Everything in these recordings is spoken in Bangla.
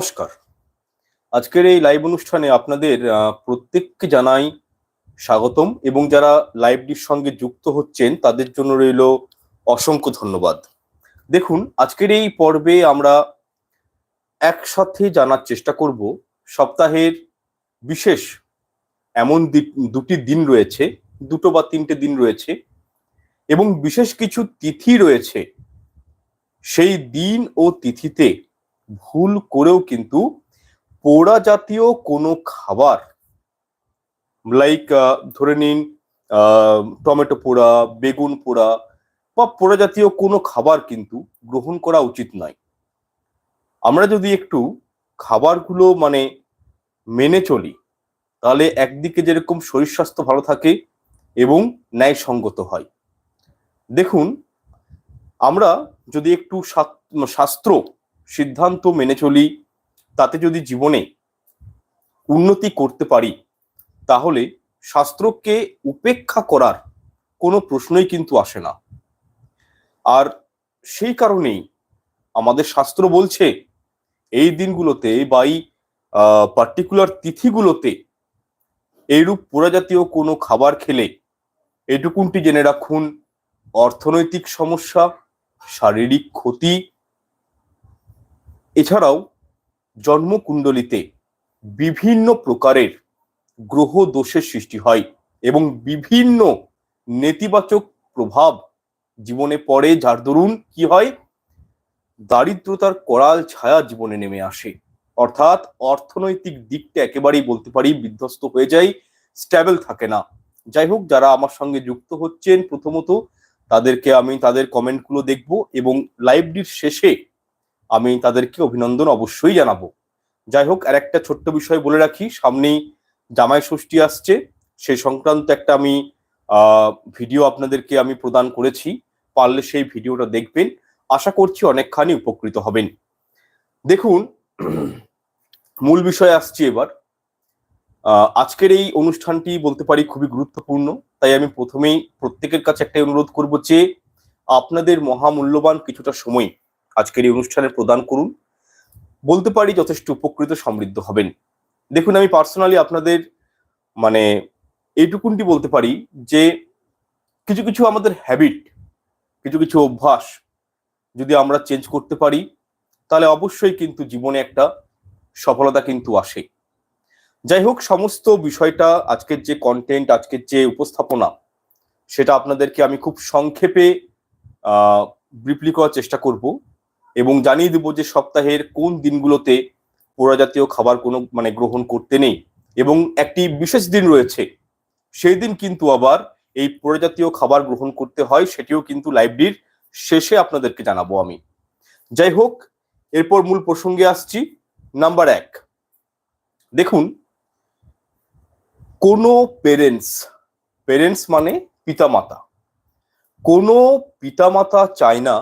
নমস্কার। আজকের এই লাইভ অনুষ্ঠানে আপনাদের প্রত্যেককে জানাই স্বাগতম এবং যারা লাইভটির সঙ্গে যুক্ত হচ্ছেন, তাদের জন্য রইল অসংখ্য ধন্যবাদ। দেখুন, আজকের এই পর্বে আমরা একসাথে জানার চেষ্টা করব। সপ্তাহের বিশেষ এমন দুটি দিন রয়েছে, দুটো বা তিনটে দিন রয়েছে, এবং বিশেষ কিছু তিথি রয়েছে। সেই দিন ও তিথিতে ভুল করেও কিন্তু পোড়া জাতীয় কোনো খাবার লাইক ধরে নিন টমেটো পোড়া, বেগুন পোড়া বা পোড়া জাতীয় কোনো খাবার কিন্তু গ্রহণ করা উচিত নয়। আমরা যদি একটু খাবারগুলো মানে মেনে চলি, তাহলে একদিকে যেরকম শরীর স্বাস্থ্য ভালো থাকে এবং ন্যায়সঙ্গত হয়। দেখুন, আমরা যদি একটু শাস্ত্র সিদ্ধান্ত মেনে চলি, তাতে যদি জীবনে উন্নতি করতে পারি, তাহলে শাস্ত্রকে উপেক্ষা করার কোনো প্রশ্নই কিন্তু আসে না। আর সেই কারণেই আমাদের শাস্ত্র বলছে, এই দিনগুলোতে বা এই পার্টিকুলার তিথিগুলোতে এইরূপ পোড়াজাতীয় কোনো খাবার খেলে এটুকুনটি জেনে রাখুন, অর্থনৈতিক সমস্যা, শারীরিক ক্ষতি এছাড়াও জন্মকুণ্ডলিতে বিভিন্ন প্রকারের গ্রহ দোষের সৃষ্টি হয় এবং বিভিন্ন নেতিবাচক প্রভাব জীবনে পড়ে, যার দরুন কি হয়? দারিদ্রতার করাল ছায়া জীবনে নেমে আসে। অর্থাৎ অর্থনৈতিক দিকটা একেবারেই বলতে পারি বিধ্বস্ত হয়ে যায় স্ট্যাবল থাকে না। যাই হোক, যারা আমার সঙ্গে যুক্ত হচ্ছেন প্রথমত, তাদেরকে আমি তাদের কমেন্টগুলো দেখব এবং লাইভটির শেষে আমি তাদেরকে অভিনন্দন অবশ্যই জানাব। যাই হোক, আর একটা ছোট্ট বিষয় বলে রাখি, সামনেই জামাই ষষ্ঠী আসছে। সেই সংক্রান্ত একটা আমি ভিডিও আপনাদেরকে আমি প্রদান করেছি। পারলে সেই ভিডিওটা দেখবেন। আশা করছি অনেকখানি উপকৃত হবেন। দেখুন, মূল বিষয় আসছি এবার। আজকের এই অনুষ্ঠানটি বলতে পারি খুবই গুরুত্বপূর্ণ। তাই আমি প্রথমেই প্রত্যেকের কাছে একটা অনুরোধ করব যে, আপনাদের মহামূল্যবান কিছুটা সময় আজকের এই অনুষ্ঠানে প্রদান করুন। বলতে পারি যথেষ্ট উপকৃত সমৃদ্ধ হবেন। দেখুন, আমি পার্সোনালি আপনাদের মানে এইটুকুনটি বলতে পারি যে কিছু কিছু আমাদের হ্যাবিট কিছু কিছু অভ্যাস যদি আমরা চেঞ্জ করতে পারি, তাহলে অবশ্যই কিন্তু জীবনে একটা সফলতা কিন্তু আসে। যাই হোক, সমস্ত বিষয়টা, আজকের যে কন্টেন্ট আজকের যে উপস্থাপনা, সেটা আপনাদেরকে আমি খুব সংক্ষেপে ব্রিফলি করার চেষ্টা করব। এবং জানিয়ে দেবো যে সপ্তাহের কোন দিনগুলোতে পোড়া জাতীয় খাবার কোনো মানে গ্রহণ করতে নেই। এবং একটি বিশেষ দিন রয়েছে, সেই দিন কিন্তু আবার এই পোড়া খাবার গ্রহণ করতে হয়, সেটিও কিন্তু লাইব্রেরির শেষে আপনাদেরকে জানাব আমি। যাই হোক, এরপর মূল প্রসঙ্গে আসছি, নাম্বার এক। দেখুন, কোনো পেরেন্টস পেরেন্টস মানে পিতামাতা। কোনো পিতামাতা চায় না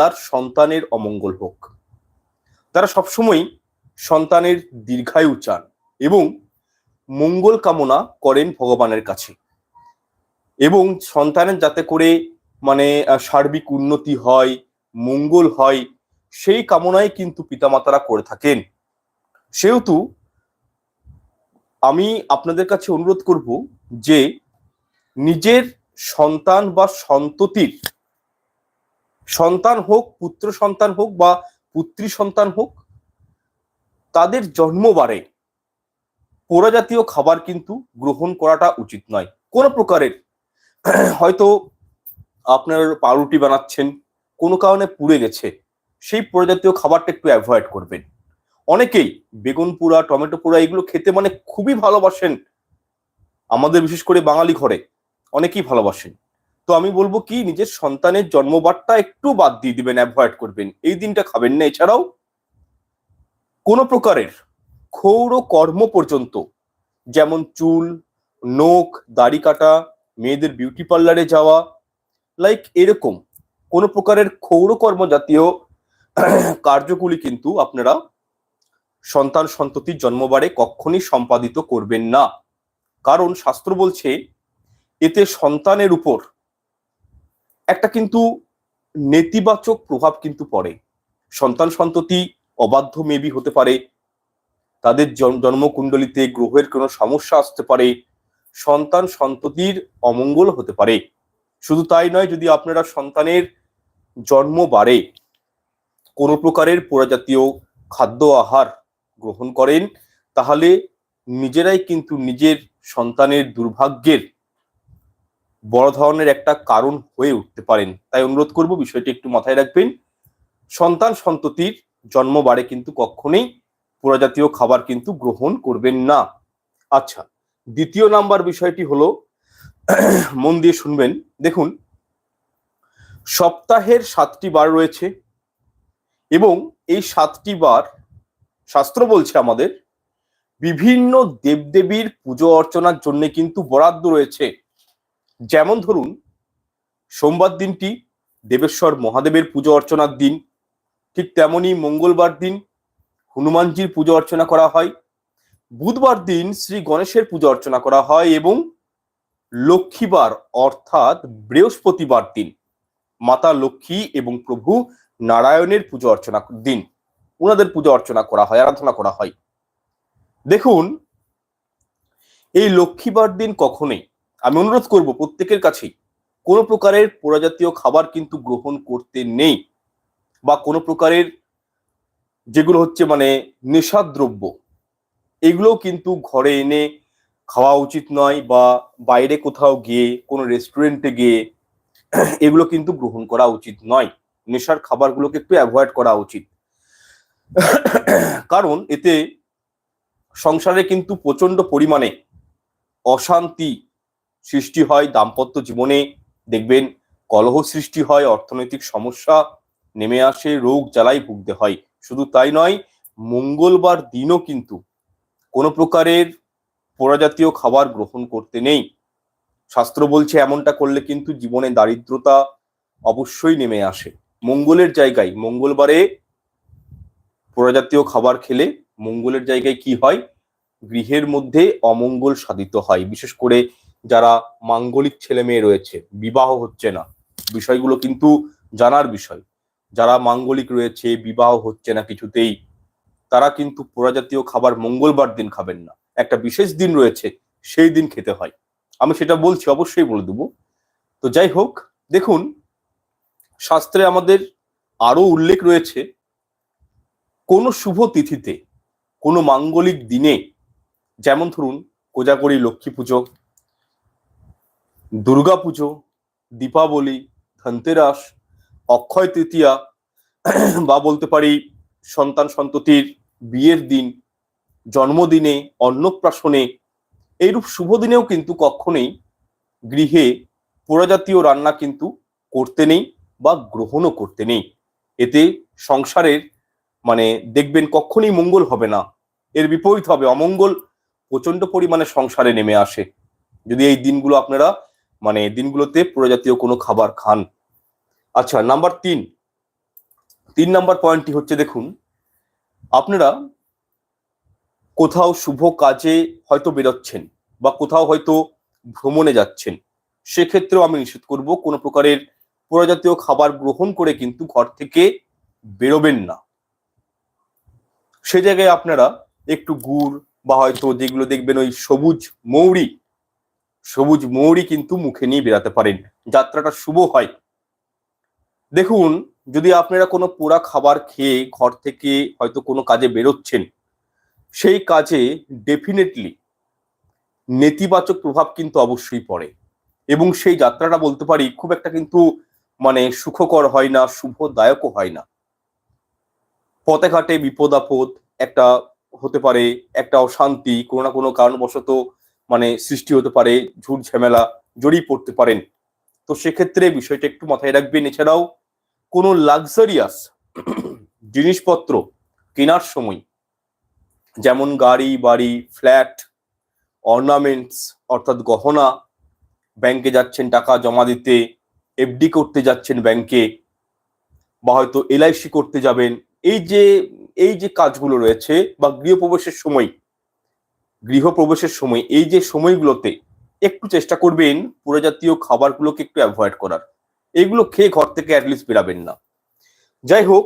তার সন্তানের অমঙ্গল হোক। তারা সবসময় সন্তানের দীর্ঘায়ু চান এবং মঙ্গল কামনা করেন ভগবানের কাছে। এবং সন্তানের যাতে করে মানে সার্বিক উন্নতি হয়, মঙ্গল হয়, সেই কামনাই কিন্তু পিতামাতারা করে থাকেন। সেহেতু আমি আপনাদের কাছে অনুরোধ করব যে, নিজের সন্তান বা সন্ততির সন্তান হোক, পুত্র সন্তান হোক বা পুত্রী সন্তান হোক, তাদের জন্মবারে পোড়া জাতীয় খাবার কিন্তু গ্রহণ করাটা উচিত নয়। কোনো প্রকারের হয়তো আপনার পাউরুটি বানাচ্ছেন, কোনো কারণে পুড়ে গেছে, সেই পোড়া জাতীয় খাবারটা একটু অ্যাভয়েড করবেন। অনেকেই বেগুন পোড়া, টমেটো পোড়া এগুলো খেতে মানে খুবই ভালোবাসেন। আমাদের বিশেষ করে বাঙালি ঘরে অনেকেই ভালোবাসেন। তো আমি বলব কি, নিজের সন্তানের জন্মবারটা একটু বাদ দিয়ে দিবেন অ্যাভয়েড করবেন। এই দিনটা খাবেন না। এছাড়াও কোনো প্রকারের ক্ষৌর কর্ম পর্যন্ত, যেমন চুল, নখ, দাড়ি কাটা, মেয়েদের বিউটি পার্লারে যাওয়া লাইক এরকম কোনো প্রকারের ক্ষৌর কর্ম জাতীয় কার্যগুলি কিন্তু আপনারা সন্তান সন্ততির জন্মবারে কখনই সম্পাদিত করবেন না। কারণ শাস্ত্র বলছে, এতে সন্তানের উপর একটা কিন্তু নেতিবাচক প্রভাব কিন্তু পড়ে। সন্তান সন্ততি অবাধ্য মেবি হতে পারে। তাদের জন- জন্মকুণ্ডলিতে গ্রহের কোনো সমস্যা আসতে পারে। সন্তান সন্ততির অমঙ্গল হতে পারে। শুধু তাই নয়, যদি আপনারা সন্তানের জন্ম বাড়ে, কোনো প্রকারের পোড়াজাতীয় খাদ্য, আহার গ্রহণ করেন, তাহলে নিজেরাই কিন্তু নিজের সন্তানের দুর্ভাগ্যের বড় ধরনের একটা কারণ হয়ে উঠতে পারেন। তাই অনুরোধ করব বিষয়টি একটু মাথায় রাখবেন। সন্তান সন্ততির জন্ম বাড়ে কিন্তু কখনোই পোড়াজাতীয় খাবার কিন্তু গ্রহণ করবেন না। আচ্ছা দ্বিতীয় নাম্বার বিষয়টি হলো, মন দিয়ে শুনবেন। দেখুন, সপ্তাহের সাতটি বার রয়েছে এবং এই সাতটি বার, শাস্ত্র বলছে আমাদের, বিভিন্ন দেবদেবীর পুজো অর্চনার জন্য কিন্তু বরাদ্দ রয়েছে। যেমন ধরুন, সোমবার দিনটি দেবেশ্বর মহাদেবের পুজো অর্চনার দিন, ঠিক তেমনি মঙ্গলবার দিন হনুমানজির পুজো অর্চনা করা হয়। বুধবার দিন শ্রী গণেশের পুজো অর্চনা করা হয় এবং লক্ষ্মীবার অর্থাৎ বৃহস্পতিবার দিন, মাতা লক্ষ্মী এবং প্রভু নারায়ণের পুজো অর্চনা দিন ওনাদের পুজো অর্চনা করা হয়, আরাধনা করা হয়। দেখুন, এই লক্ষ্মীবার দিন কখনোই আমি অনুরোধ করব প্রত্যেকের কাছেই, কোনো প্রকারের পোড়াজাতীয় খাবার কিন্তু গ্রহণ করতে নেই বা কোনো প্রকারের যেগুলো হচ্ছে মানে নেশাদ্রব্য, এগুলোও কিন্তু ঘরে এনে খাওয়া উচিত নয় বা বাইরে কোথাও গিয়ে, কোনো রেস্টুরেন্টে গিয়ে এগুলো কিন্তু গ্রহণ করা উচিত নয়। নেশার খাবারগুলোকে একটু অ্যাভয়েড করা উচিত। কারণ এতে সংসারে কিন্তু প্রচণ্ড পরিমাণে অশান্তি সৃষ্টি হয়, দাম্পত্য জীবনে দেখবেন কলহ সৃষ্টি হয়, অর্থনৈতিক সমস্যা নেমে আসে, রোগ জ্বালাই ভুগতে হয়। শুধু তাই নয়, মঙ্গলবার দিনও কিন্তু কোনো প্রকারের পোড়াজাতীয় খাবার গ্রহণ করতে নেই। শাস্ত্র বলছে, এমনটা করলে কিন্তু জীবনে দারিদ্রতা অবশ্যই নেমে আসে। মঙ্গলের জায়গায়, মঙ্গলবারে পোড়াজাতীয় খাবার খেলে মঙ্গলের জায়গায় কি হয়? গৃহের মধ্যে অমঙ্গল সাধিত হয়। বিশেষ করে যারা মাঙ্গলিক ছেলে মেয়ে রয়েছে, বিবাহ হচ্ছে না। বিষয়গুলো কিন্তু জানার বিষয়। যারা মাঙ্গলিক রয়েছে, বিবাহ হচ্ছে না কিছুতেই। তারা কিন্তু পোড়াজাতীয় খাবার মঙ্গলবার দিন খাবেন না। একটা বিশেষ দিন রয়েছে, সেই দিন খেতে হয়। আমি সেটা বলছি, অবশ্যই বলে দেবো। তো যাই হোক, দেখুন, শাস্ত্রে আমাদের আরও উল্লেখ রয়েছে, কোন শুভ তিথিতে, কোনো মাঙ্গলিক দিনে, যেমন ধরুন, কোজাগরি লক্ষ্মী পুজো দুর্গা পুজো, দীপাবলি, ধনতেরাস, অক্ষয় তৃতীয়া বা বলতে পারি সন্তান সন্ততির বিয়ের দিন, জন্মদিনে, অন্নপ্রাশনে, এইরূপ শুভ দিনেও কিন্তু কখনোই গৃহে পোড়াজাতীয় রান্না কিন্তু করতে নেই বা গ্রহণও করতে নেই। এতে সংসারের মানে দেখবেন কখনোই মঙ্গল হবে না। এর বিপরীত হবে, অমঙ্গল প্রচণ্ড পরিমাণে সংসারে নেমে আসে। যদি এই দিনগুলো আপনারা মানে দিনগুলোতে প্রজাতীয় কোনো খাবার খান। আচ্ছা নাম্বার তিন। তিন নাম্বার পয়েন্টটি হচ্ছে দেখুন, আপনারা কোথাও শুভ কাজে হয়তো বেরোচ্ছেন বা কোথাও হয়তো ভ্রমণে যাচ্ছেন। সেক্ষেত্রেও আমি নিষেধ করব, কোনো প্রকারের প্রজাতীয় খাবার গ্রহণ করে কিন্তু ঘর থেকে বেরোবেন না। সে জায়গায় আপনারা একটু গুড় বা হয়তো যেগুলো দেখবেন ওই সবুজ মৌরি সবুজ মৌরি কিন্তু মুখে নিয়ে বেরাতে পারেন। যাত্রাটা শুভ হয়। দেখুন, যদি আপনারা কোনো পোড়া খাবার খেয়ে ঘর থেকে হয়তো কোনো কাজে বেরোচ্ছেন, সেই কাজে ডেফিনেটলি নেতিবাচক প্রভাব কিন্তু অবশ্যই পড়ে। এবং সেই যাত্রাটা বলতে পারি, খুব একটা কিন্তু মানে সুখকর হয় না, শুভদায়কও হয় না। পথে ঘাটে বিপদ আপদ একটা হতে পারে, একটা অশান্তি, কোনো না কোনো কারণবশত মানে সৃষ্টি হতে পারে, ঝুট ঝামেলা জড়িয়ে পড়তে পারেন। তো সেক্ষেত্রে বিষয়টা একটু মাথায় রাখবেন। এছাড়াও কোনো লাক্সারিয়াস জিনিসপত্র কেনার সময়, যেমন গাড়ি, বাড়ি ফ্ল্যাট অর্নামেন্টস অর্থাৎ গহনা ব্যাংকে যাচ্ছেন টাকা জমা দিতে এফডি করতে যাচ্ছেন ব্যাংকে বা হয়তো এলআইসি করতে যাবেন। এই যে এই যে কাজগুলো রয়েছে, বা গৃহপ্রবেশের সময় গৃহপ্রবেশের সময়, এই যে সময়গুলোতে একটু চেষ্টা করবেন পুরো জাতীয় খাবারগুলোকে একটু অ্যাভয়েড করার। এগুলো খেয়ে ঘর থেকে অ্যাটলিস্ট বেরাবেন না। যাই হোক,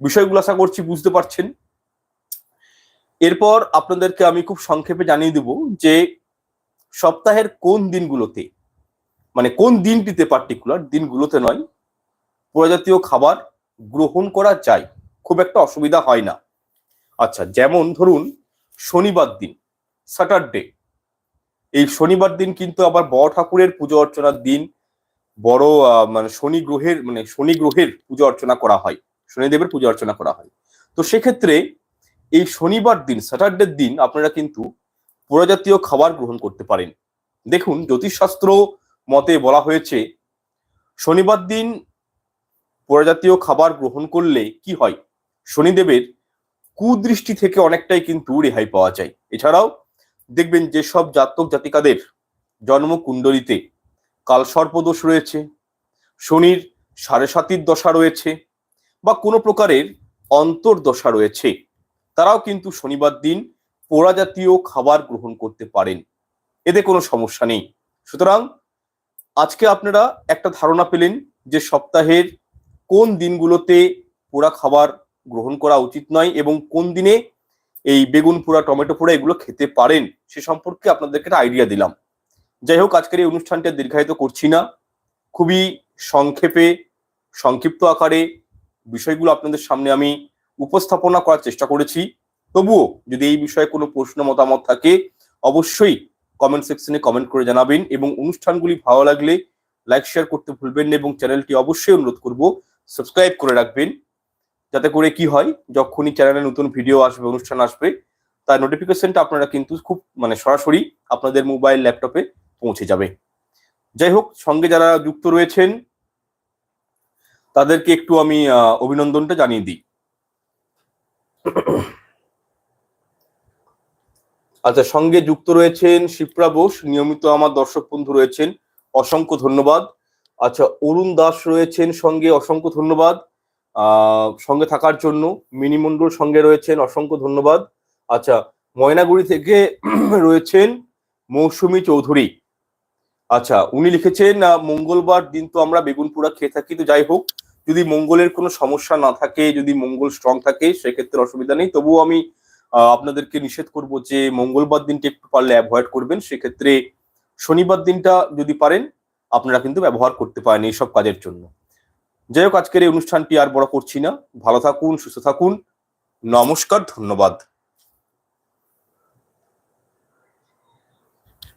বিষয়গুলো আশা করছি বুঝতে পারছেন। এরপর আপনাদেরকে আমি খুব সংক্ষেপে জানিয়ে দেব যে সপ্তাহের কোন দিনগুলোতে মানে কোন দিনটিতে পার্টিকুলার দিনগুলোতে নয়, প্রজাতীয় খাবার গ্রহণ করা যায়। খুব একটা অসুবিধা হয় না। আচ্ছা যেমন ধরুন শনিবার দিন স্যাটারডে এই শনিবার দিন কিন্তু আবার বড় ঠাকুরের পুজো অর্চনার দিন। বড় মানে শনি গ্রহের মানে শনি গ্রহের পুজো অর্চনা করা হয়, শনিদেবের পুজো অর্চনা করা হয়। তো সেক্ষেত্রে এই শনিবার দিন স্যাটারডের দিন আপনারা কিন্তু প্রজাতীয় খাবার গ্রহণ করতে পারেন। দেখুন, জ্যোতিষশাস্ত্র মতে বলা হয়েছে, শনিবার দিন প্রজাতীয় খাবার গ্রহণ করলে কি হয়? শনিদেবের কুদৃষ্টি থেকে অনেকটাই কিন্তু রেহাই পাওয়া যায়। এছাড়াও দেখবেন যেসব জাতক জাতিকাদের জন্ম কুণ্ডলিতে কালসর্পদোষ রয়েছে, শনির সাড়ে সাতির দশা রয়েছে বা কোনো প্রকারের অন্তর্দশা রয়েছে। তারাও কিন্তু শনিবার দিন পোড়া জাতীয় খাবার গ্রহণ করতে পারেন। এতে কোনো সমস্যা নেই। সুতরাং আজকে আপনারা একটা ধারণা পেলেন যে সপ্তাহের কোন দিনগুলোতে পোড়া খাবার গ্রহণ করা উচিত নয় এবং কোন দিনে এই বেগুন পোড়া টমেটো পোড়া এগুলো খেতে পারেন, সে সম্পর্কে আপনাদেরকে একটা আইডিয়া দিলাম। যাই হোক, আজকের এই অনুষ্ঠানটা দীর্ঘায়িত করছি না। খুবই সংক্ষেপে, সংক্ষিপ্ত আকারে বিষয়গুলো আপনাদের সামনে আমি উপস্থাপনা করার চেষ্টা করেছি। তবুও যদি এই বিষয়ে কোনো প্রশ্ন, মতামত থাকে, অবশ্যই কমেন্ট সেকশনে কমেন্ট করে জানাবেন এবং অনুষ্ঠানগুলি ভালো লাগলে লাইক শেয়ার করতে ভুলবেন না এবং চ্যানেলটি অবশ্যই অনুরোধ করব সাবস্ক্রাইব করে রাখবেন। যাতে করে কি হয়, যখনই চ্যানেলে নতুন ভিডিও আসবে, অনুষ্ঠান আসবে, তার নোটিফিকেশনটা আপনারা কিন্তু খুব মানে সরাসরি আপনাদের মোবাইল ল্যাপটপে পৌঁছে যাবে। যাই হোক, সঙ্গে যারা যুক্ত রয়েছেন, তাদেরকে একটু আমি অভিনন্দনটা জানিয়ে দিই। আচ্ছা সঙ্গে যুক্ত রয়েছেন শিপ্রা বোস, নিয়মিত আমার দর্শক বন্ধু রয়েছেন, অসংখ্য ধন্যবাদ। আচ্ছা অরুণ দাস রয়েছেন সঙ্গে, অসংখ্য ধন্যবাদ। সঙ্গে থাকার জন্য মিনি মন্ডল সঙ্গে রয়েছেন, অসংখ্য ধন্যবাদ। আচ্ছা ময়নাগুড়ি থেকে রয়েছেন মৌসুমী চৌধুরী। আচ্ছা উনি লিখেছেন মঙ্গলবার দিন তো আমরা বেগুন পোড়া খেয়ে থাকি, তো যাই হোক, যদি মঙ্গলের কোনো সমস্যা না থাকে, যদি মঙ্গল স্ট্রং থাকে, সেক্ষেত্রে অসুবিধা নেই। তবুও আমি আপনাদেরকে নিষেধ করব যে মঙ্গলবার দিনটা একটু পারলে অ্যাভয়েড করবেন। সেক্ষেত্রে শনিবার দিনটা যদি পারেন, আপনারা কিন্তু ব্যবহার করতে পারেন এইসব কাজের জন্য। যাই হোক, আজকের এই অনুষ্ঠানটি আর বড় করছি না। ভালো থাকুন, সুস্থ থাকুন। নমস্কার, ধন্যবাদ।